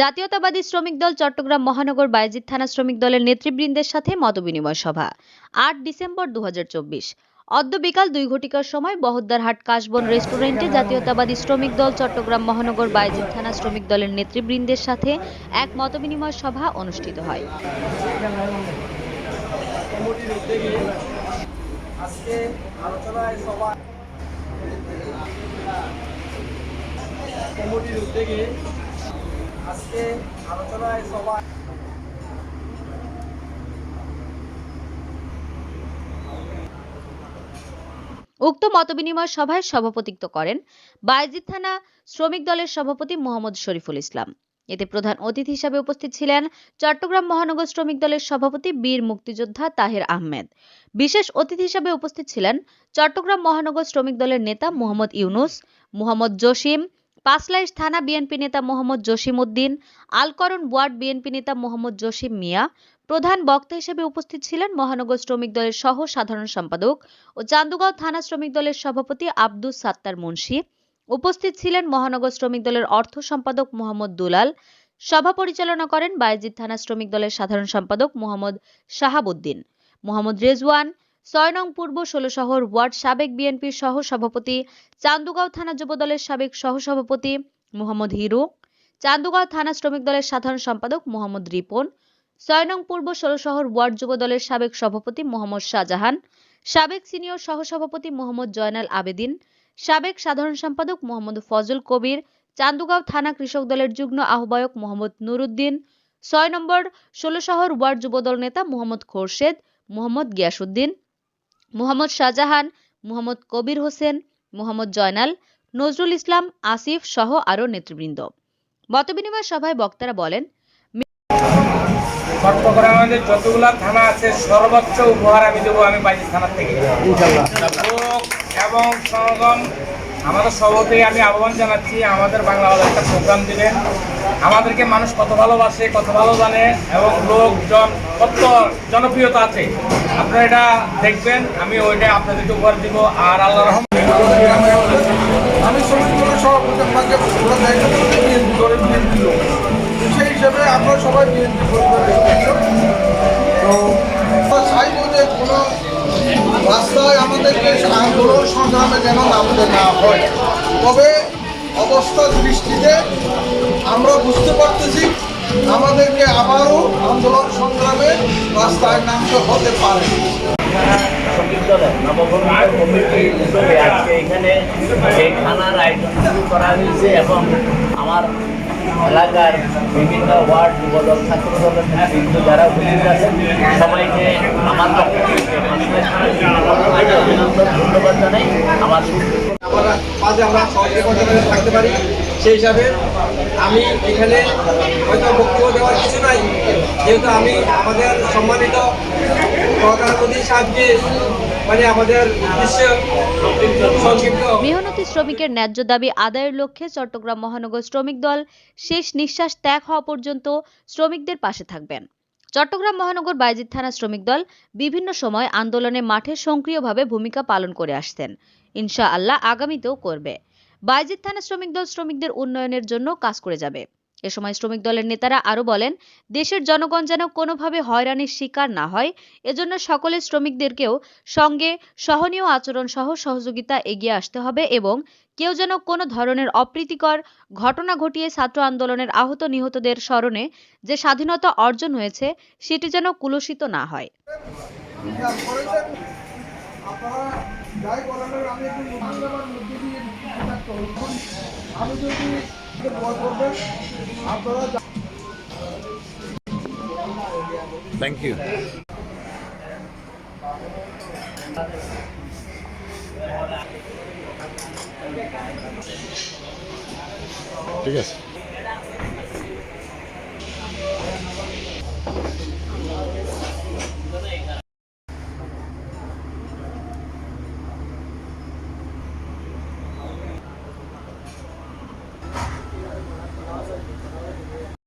জাতীয়তাবাদী শ্রমিক দল চট্টগ্রাম মহানগর বায়েজিদ থানা শ্রমিক দলের নেতৃবৃন্দের সাথে মতবিনিময় সভা, আট ডিসেম্বর দুহাজার চব্বিশ। অদ্য বিকাল দুই ঘটিকার সময় বহদ্দারহাট কাশবন রেস্টুরেন্টে জাতীয়তাবাদী শ্রমিক দল চট্টগ্রাম মহানগর বায়েজিদ থানা শ্রমিক দলের নেতৃবৃন্দের সাথে এক মতবিনিময় সভা অনুষ্ঠিত হয়। আলোচনায় কমিটির উদ্যোগে আজকে আলোচনায় সভা উক্ত মতবিনিময় সভায় সভাপতিত্ব করেন বায়েজিদ থানা শ্রমিক দলের সভাপতি মোহাম্মদ শরীফুল ইসলাম। এতে প্রধান অতিথি হিসাবে উপস্থিত ছিলেন চট্টগ্রাম মহানগর শ্রমিক দলের সভাপতি বীর মুক্তিযোদ্ধা তাহের আহমেদ। বিশেষ অতিথি হিসাবে উপস্থিত ছিলেন চট্টগ্রাম মহানগর শ্রমিক দলের নেতা মোহাম্মদ ইউনুস, মোহাম্মদ জসিম পাঁচলাইশ থানা বিএনপি নেতা মোহাম্মদ জসিম উদ্দিন, আলকরণ ওয়ার্ড বিএনপি নেতা মোহাম্মদ জসিম মিয়া, প্রধান বক্তা হিসেবে উপস্থিত ছিলেন মহানগর শ্রমিক দলের সহ সাধারণ সম্পাদক ও চান্দুগাঁও থানা শ্রমিক দলের সভাপতি আব্দুস সাত্তার মুন্সি। উপস্থিত ছিলেন মহানগর শ্রমিক দলের অর্থ সম্পাদক মোহাম্মদ দুলাল। সভা পরিচালনা করেন বায়েজিদ থানা শ্রমিক দলের সাধারণ সম্পাদক মোহাম্মদ শাহাবুদ্দিন। মোহাম্মদ রেজওয়ান ছয় নং পূর্ব ষোলো শহর ওয়ার্ড সাবেক বিএনপির সহ সভাপতি চান্দুগাঁও থানা যুব দলের সাবেক সহ সভাপতি মোহাম্মদ হিরু, চান্দুগাঁও থানা শ্রমিক দলের সাধারণ সম্পাদক মোহাম্মদ রিপন, ছয় নং পূর্ব ষোলো শহর ওয়ার্ড যুব দলের সাবেক সভাপতি মোহাম্মদ শাহজাহান, সাবেক সিনিয়র সহসভাপতি মোহাম্মদ জয়নাল আবেদিন, সাবেক সাধারণ সম্পাদক মোহাম্মদ ফজল কবির, চান্দুগাঁও থানা কৃষক দলের যুগ্ম আহ্বায়ক মোহাম্মদ নুরুদ্দিন, ছয় নম্বর ষোলো শহর ওয়ার্ড যুবদল নেতা মোহাম্মদ খোরশেদ, মোহাম্মদ গিয়াসুদ্দিন মোহাম্মদ শাহজাহান মোহাম্মদ কবির হোসেন মোহাম্মদ জয়নাল নজরুল ইসলাম আসিফ সহ আরও নেতৃবৃন্দ। মতবিনিময় সভায় বক্তারা বলেন চট্টগ্রামের যতগুলা থানা আছে সর্বোচ্চ উপহার আমি দেবো আমি বাইশ থানার থেকে। এবং সমাগম আমাদের সভাপতি, আমি আহ্বান জানাচ্ছি, আমাদের বাংলা একটা প্রোগ্রাম দিলেন আমাদেরকে মানুষ কত ভালোবাসে, কত ভালো জানে, এবং লোকজন কত জনপ্রিয়তা আছে। আপনারা এটা দেখবেন, আমি ওইটা আপনাদেরকে উপহার দিব। আর আল্লাহ রহমান আমি সেই হিসেবে আমরা সবাই বিএনপি তো কোনো রাস্তায় আমাদেরকে আন্দোলন সংগ্রামে যেন নামতে না হয়। তবে অবস্থার দৃষ্টিতে আমরা বুঝতে পারতেছি, আমাদেরকে আবারও আন্দোলন সংগ্রামে রাস্তায় নামতে হতে পারে। আজকে এখানে এই খানার আয়োজন শুরু করা হয়েছে এবং আমার এলাকার বিভিন্ন ওয়ার্ড যুবদল ছাত্র দলের নেতৃত্ব যারা উপস্থিত আছেন, সবাইকে আমার ধন্যবাদ জানাই আমরা মাঝে আমরা সহযোগিতা থাকতে পারি। সেই হিসাবে আমি এখানে হয়তো বক্তব্য দেওয়ার কিছু নাই। যেহেতু আমি আমাদের সম্মানিত প্রধানমন্ত্রী সাহেবকে মানে আমাদের মেহনতি শ্রমিকের ন্যায্য দাবি আদায়ের লক্ষ্যে চট্টগ্রাম মহানগর শ্রমিক দল শেষ নিঃশ্বাস ত্যাগ হওয়া পর্যন্ত শ্রমিকদের পাশে থাকবেন। চট্টগ্রাম মহানগর বাইজিদ থানা শ্রমিক দল বিভিন্ন সময় আন্দোলনে মাঠে সক্রিয়ভাবে ভূমিকা পালন করে আসতেন ইনশা আল্লাহ আগামীতেও করবে। বাইজিদ থানা শ্রমিক দল শ্রমিকদের উন্নয়নের জন্য কাজ করে যাবে। এ সময় শ্রমিক দলের নেতারা আরও বলেন, দেশের জনগণ যেন কোনোভাবে হয়রানির শিকার না হয়, এজন্য সকলে শ্রমিকদেরকেও সঙ্গে সহনীয় আচরণ সহ সহযোগিতা এগিয়ে আসতে হবে এবং কেউ যেন কোনো ধরনের অপ্রীতিকর ঘটনা ঘটিয়ে ছাত্র আন্দোলনের আহত নিহতদের স্মরণে যে স্বাধীনতা অর্জন হয়েছে, সেটি যেন কুলসিত না হয়। আপনারা যাই আমি একটু মধ্যে দিয়ে আমি যদি থ্যাংক ইউ ঠিক আছে।